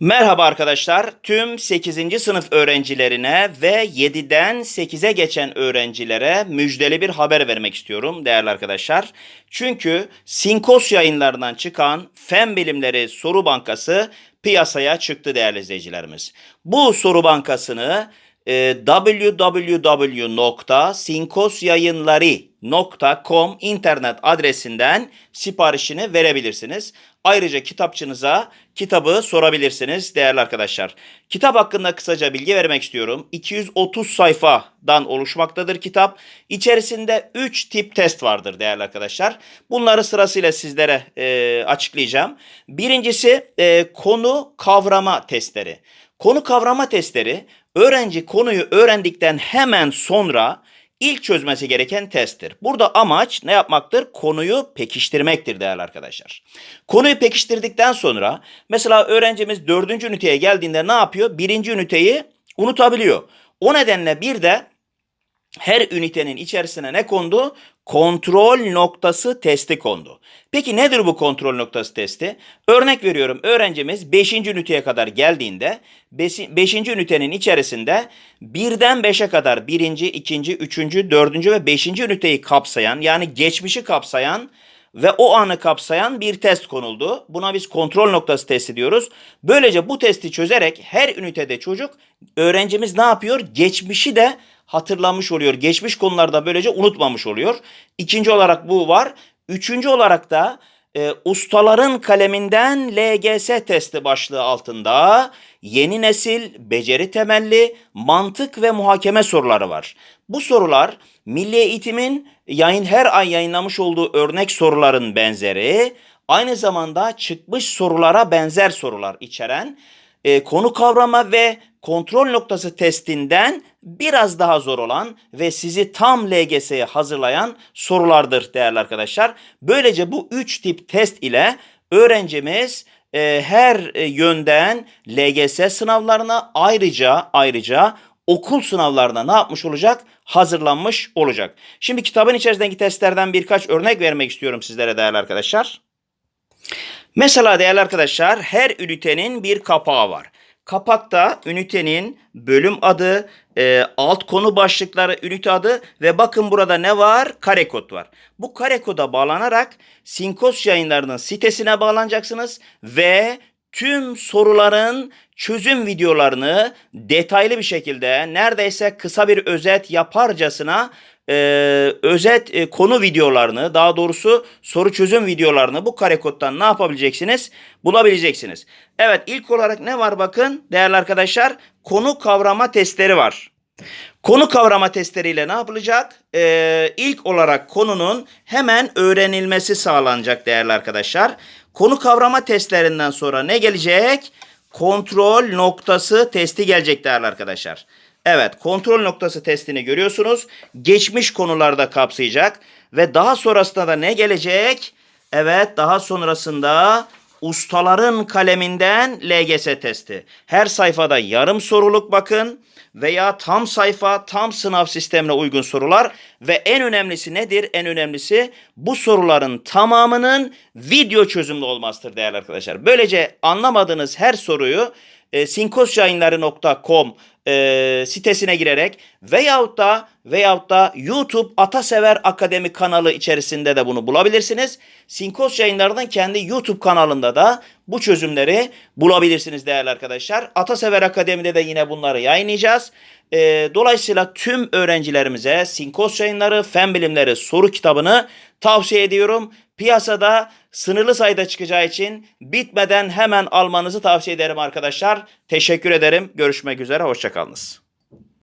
Merhaba arkadaşlar. Tüm 8. sınıf öğrencilerine ve 7'den 8'e geçen öğrencilere müjdeli bir haber vermek istiyorum değerli arkadaşlar. Çünkü Sinkos yayınlarından çıkan Fen Bilimleri Soru Bankası piyasaya çıktı değerli izleyicilerimiz. Bu soru bankasını e, internet adresinden siparişini verebilirsiniz. Ayrıca kitapçınıza kitabı sorabilirsiniz değerli arkadaşlar. Kitap hakkında kısaca bilgi vermek istiyorum. 230 sayfadan oluşmaktadır kitap. İçerisinde 3 tip test vardır değerli arkadaşlar. Bunları sırasıyla sizlere e, açıklayacağım. Birincisi e, konu kavrama testleri. Konu kavrama testleri öğrenci konuyu öğrendikten hemen sonra ilk çözmesi gereken testtir. Burada amaç ne yapmaktır? Konuyu pekiştirmektir değerli arkadaşlar. Konuyu pekiştirdikten sonra mesela öğrencimiz dördüncü üniteye geldiğinde ne yapıyor? Birinci üniteyi unutabiliyor. O nedenle bir de her ünitenin içerisine ne kondu? Kontrol noktası testi kondu. Peki nedir bu kontrol noktası testi? Örnek veriyorum öğrencimiz 5. üniteye kadar geldiğinde 5. ünitenin içerisinde 1'den 5'e kadar 1. 2. 3. 4. ve 5. üniteyi kapsayan yani geçmişi kapsayan ve o anı kapsayan bir test konuldu. Buna biz kontrol noktası testi diyoruz. Böylece bu testi çözerek her ünitede çocuk öğrencimiz ne yapıyor? Geçmişi de hatırlamış oluyor. Geçmiş konularda böylece unutmamış oluyor. İkinci olarak bu var. Üçüncü olarak da e, ustaların kaleminden LGS testi başlığı altında yeni nesil beceri temelli mantık ve muhakeme soruları var. Bu sorular Milli Eğitim'in yayın her ay yayınlamış olduğu örnek soruların benzeri, aynı zamanda çıkmış sorulara benzer sorular içeren e, konu kavrama ve kontrol noktası testinden biraz daha zor olan ve sizi tam LGS'ye hazırlayan sorulardır değerli arkadaşlar. Böylece bu üç tip test ile öğrencimiz e, her e, yönden LGS sınavlarına ayrıca ayrıca okul sınavlarına ne yapmış olacak? Hazırlanmış olacak. Şimdi kitabın içerisindeki testlerden birkaç örnek vermek istiyorum sizlere değerli arkadaşlar. Mesela değerli arkadaşlar her ünitenin bir kapağı var. Kapakta ünitenin bölüm adı, e, alt konu başlıkları, ünite adı ve bakın burada ne var? Kare kod var. Bu kare koda bağlanarak Sinkos yayınlarının sitesine bağlanacaksınız ve tüm soruların çözüm videolarını detaylı bir şekilde neredeyse kısa bir özet yaparcasına e, özet e, konu videolarını daha doğrusu soru çözüm videolarını bu kare koddan ne yapabileceksiniz? Bulabileceksiniz. Evet ilk olarak ne var bakın değerli arkadaşlar konu kavrama testleri var. Konu kavrama testleriyle ne yapılacak? Ee, ilk olarak konunun hemen öğrenilmesi sağlanacak değerli arkadaşlar. Konu kavrama testlerinden sonra ne gelecek? Kontrol noktası testi gelecek değerli arkadaşlar. Evet kontrol noktası testini görüyorsunuz. Geçmiş konularda kapsayacak. Ve daha sonrasında da ne gelecek? Evet daha sonrasında ustaların kaleminden LGS testi. Her sayfada yarım soruluk bakın veya tam sayfa, tam sınav sistemine uygun sorular ve en önemlisi nedir? En önemlisi bu soruların tamamının video çözümlü olmasıdır değerli arkadaşlar. Böylece anlamadığınız her soruyu e, sinkosyayınları.com e, sitesine girerek veyahut da veyahut da YouTube Atasever Akademi kanalı içerisinde de bunu bulabilirsiniz. Sinkos yayınlarının kendi YouTube kanalında da bu çözümleri bulabilirsiniz değerli arkadaşlar. Atasever Akademi'de de yine bunları yayınlayacağız. E, dolayısıyla tüm öğrencilerimize Sinkos yayınları fen bilimleri soru kitabını tavsiye ediyorum. Piyasada sınırlı sayıda çıkacağı için bitmeden hemen almanızı tavsiye ederim arkadaşlar. Teşekkür ederim. Görüşmek üzere. Hoşçakalınız.